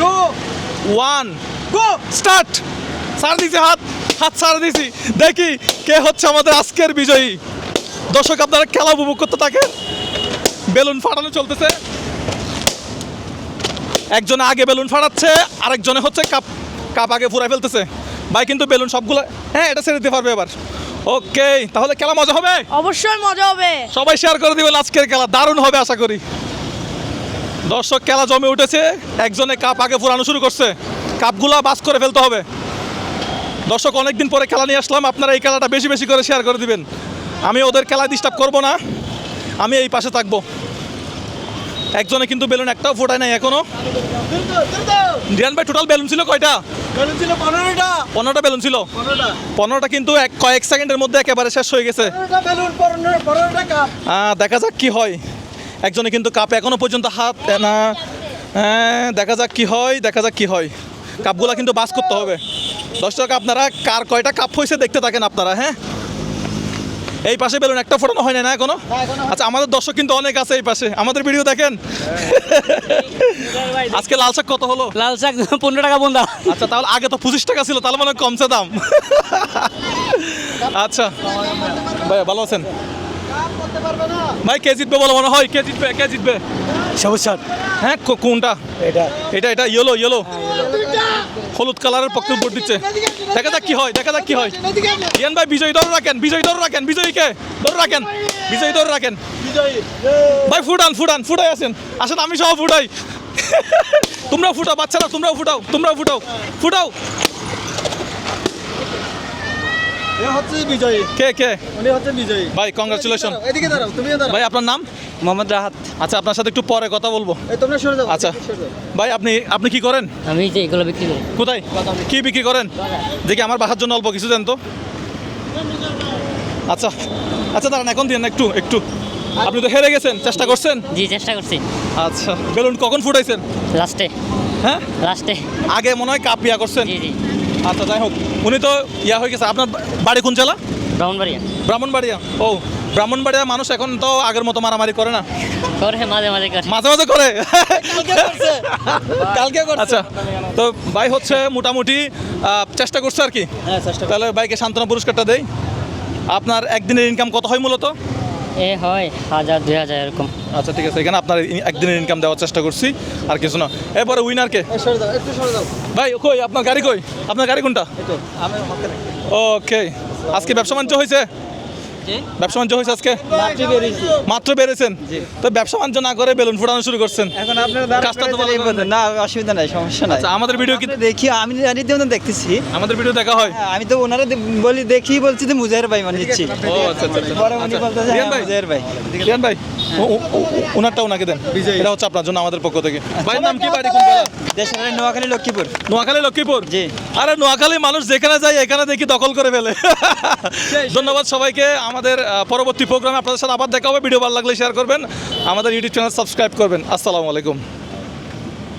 Two one go start sir দিছি হাত। হাত সার দিছি। দেখি কে হচ্ছে আমাদের আজকের বিজয়ী। দর্শক আপনারা খেলা উপভোগ করতে থাকে বেলুন ফাটানো চলতেছে। একজনে আগে বেলুন ফাটাচ্ছে আরেকজনে হচ্ছে কাপ কাপ আগে ফুরাই ফেলতেছে। ভাই কিন্তু বেলুন সবগুলো হ্যাঁ এটা ছেড়ে দিতে পারবে এবার। ওকে তাহলে খেলা মজা হবে? অবশ্যই মজা হবে। সবাই শেয়ার করে দিবেন আজকের খেলা। দারুণ হবে আশা করি। দর্শক খেলা জমে উঠেছে। একজনে কাপ আগে ফুরানো শুরু করছে। কাপগুলা বাস করে ফেলতে হবে। দর্শক অনেকদিন পরে খেলা নিয়ে আসলাম। আপনারা এই খেলাটা বেশি বেশি করে শেয়ার করে দিবেন। আমি ওদের খেলায় ডিস্টার্ব করব না। আমি এই পাশে থাকব। একজনে কিন্তু বেলুন একটাও ফোটায় নাই এখনও। ডিয়ান ভাই টোটাল বেলুন ছিল কয়টা? বেলুন ছিল পনেরোটা। পনেরোটা বেলুন ছিল। পনেরোটা। কিন্তু এক কয়েক সেকেন্ডের মধ্যে একেবারে শেষ হয়ে গেছে। দেখা যাক কি হয়। একজনে কিন্তু কাপে এখনও পর্যন্ত হাত না হ্যাঁ, দেখা যাক কি হয় দেখা যাক কি হয়। কাপগুলা কিন্তু বাস করতে হবে। দর্শক আপনারা কার কয়টা কাপ হয়েছে দেখতে থাকেন আপনারা হ্যাঁ? এই পাশে বেলুন একটা ফোটানো হয় না না এখনও? আচ্ছা আমাদের দর্শক কিন্তু অনেক আছে এই পাশে। আমাদের ভিডিও দেখেন। আজকে লাল শাক কত হলো? লাল শাক পনেরো টাকা বন্ধা। আচ্ছা তাহলে আগে তো পঁচিশ টাকা ছিল তাহলে মনে কমছে দাম। আচ্ছা। ভাই ভালো আছেন? ভাই কে জিতবে বলো মনে হয়? কে জিতবে? কে জিতবে? সবুজ শাক হ্যাঁ কোনটা? এটা। এটা এটা ইয়েলো ইয়েলো হলুদ কালারের পক্ষে ভোট দিচ্ছে। দেখা যাক কি হয় দেখা যাক কি হয়। ইয়ান ভাই বিজয়ী ধরে রাখেন বিজয়ী ধরে রাখেন বিজয়ীকে ধরে রাখেন বিজয়ী ধরে রাখেন। ভাই ফুটান ফুটান ফুটাই আছেন। আসেন আমি সহ ফুটাই। তোমরাও ফুটাও বাচ্চারা তোমরাও ফুটাও তোমরাও ফুটাও। ফুটাও। হচ্ছে বিজয়ী। কে কে? উনি হচ্ছে বিজয়ী। ভাই কংগ্রাচুলেশন এদিকে দাঁড়াও তুমিও দাঁড়াও। ভাই আপনার নাম? মোহাম্মদ রাহাত। আচ্ছা আপনার সাথে একটু পরে কথা বলব। তোমরা সরে যাও আচ্ছা। এদিকে সরে যাও। ভাই আপনি আপনি কি করেন? আমি যে এগুলো বিক্রি করি। কোথায়? কি বিক্রি করেন? দেখি আমার বাসার জন্য অল্প কিছু দেন তো। আচ্ছা আচ্ছা দাঁড়ান এখন দিন একটু একটু। আপনি তো হেরে গেছেন চেষ্টা করছেন? জি চেষ্টা করছি। আচ্ছা বেলুন কখন ফুটাইছেন? লাস্টে। হ্যাঁ? লাস্টে। আগে মনে হয় কাপ ইয়া করছেন। জি জি। আচ্ছা যাই হোক। উনি তো ইয়া হয়ে গেছে। আপনার বাড়ি কোন জেলা? ব্রাহ্মণবাড়িয়া। ব্রাহ্মণবাড়িয়া। ও ব্রাহ্মণবাড়িয়া মানুষ এখন তো আগের মতো মারামারি করে না। করে মাঝে মাঝে করে। মাঝে মাঝে করে। কালকে করছে। আচ্ছা তো ভাই হচ্ছে মোটামুটি চেষ্টা করছে আর কি। হ্যাঁ তাহলে ভাইকে সান্ত্বনা পুরস্কারটা দেই। আপনার একদিনের ইনকাম কত হয় মূলত? এ হয় হাজার দুই হাজার এরকম। আচ্ছা ঠিক আছে এখানে আপনার একদিনের ইনকাম দেওয়ার চেষ্টা করছি আর কিছু না। এরপরে উইনারকে কে? সরে যাও একটু সরে যাও। ভাই কই? আপনার গাড়ি কই? আপনার গাড়ি কোনটা? ওকে আজকে ব্যবসা বাণিজ্য হয়েছে? ব্যবসা বাণিজ্য হয়েছে আজকে? মাত্র বেড়েছেন তো ব্যবসা বাণিজ্য না করে বেলুন ফুটানো শুরু করছেন। এখন আপনার। না। অসুবিধা নাই সমস্যা নাই। আচ্ছা আমাদের ভিডিও কিন্তু দেখি আমি জানি তো দেখতেছি। আমাদের ভিডিও দেখা হয়। হ্যাঁ, আমি তো ওনারা বলি দেখি বলছি যে মুজাহির ভাই মানে নিচ্ছি ও আচ্ছা আচ্ছা ভাই। ভাই। ভাই। ওনারটা ওনাকে দেন। এটা হচ্ছে আপনার জন্য আমাদের পক্ষ থেকে। বাড়ির নাম কি বাড়ি কোন জেলা দেশের নোয়াখালী লক্ষ্মীপুর। নোয়াখালী লক্ষ্মীপুর? জি। আরে নোয়াখালী মানুষ যেখানে যায় এখানে দেখি দখল করে ফেলে। ধন্যবাদ সবাইকে। আমাদের পরবর্তী প্রোগ্রামে আপনাদের সাথে আবার দেখা হবে। ভিডিও ভালো লাগলে শেয়ার করবেন। আমাদের ইউটিউব চ্যানেল সাবস্ক্রাইব করবেন। আসসালামু আলাইকুম।